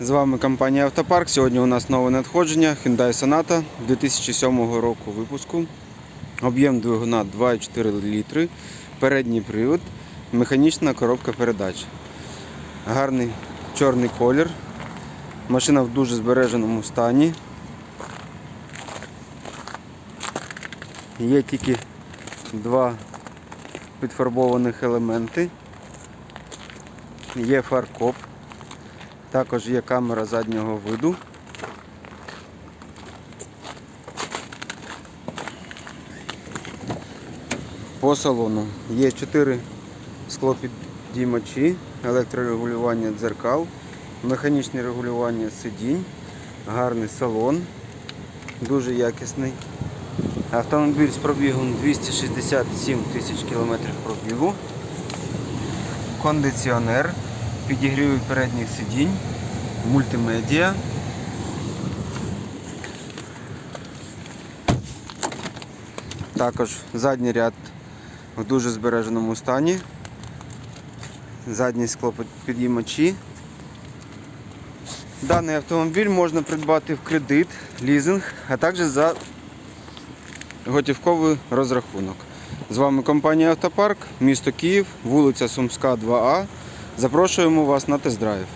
З вами компанія Автопарк. Сьогодні у нас нове надходження Hyundai Sonata 2007 року випуску. Об'єм двигуна 2,4 літри, передній привод, механічна коробка передач. Гарний чорний колір. Машина в дуже збереженому стані. Є тільки два підфарбованих елементи. Є фаркоп. Також є камера заднього виду. По салону є 4 склопідіймачі, електрорегулювання дзеркал, механічне регулювання сидінь, гарний салон, дуже якісний. Автомобіль з пробігом 267 тисяч кілометрів пробігу. Кондиціонер, підігрів передніх сидінь, мультимедіа. Також задній ряд в дуже збереженому стані. Задні склопідіймачі. Даний автомобіль можна придбати в кредит, лізинг, а також за готівковий розрахунок. З вами компанія Автопарк, місто Київ, вулиця Сумська, 2А. Запрошуємо вас на тест-драйв.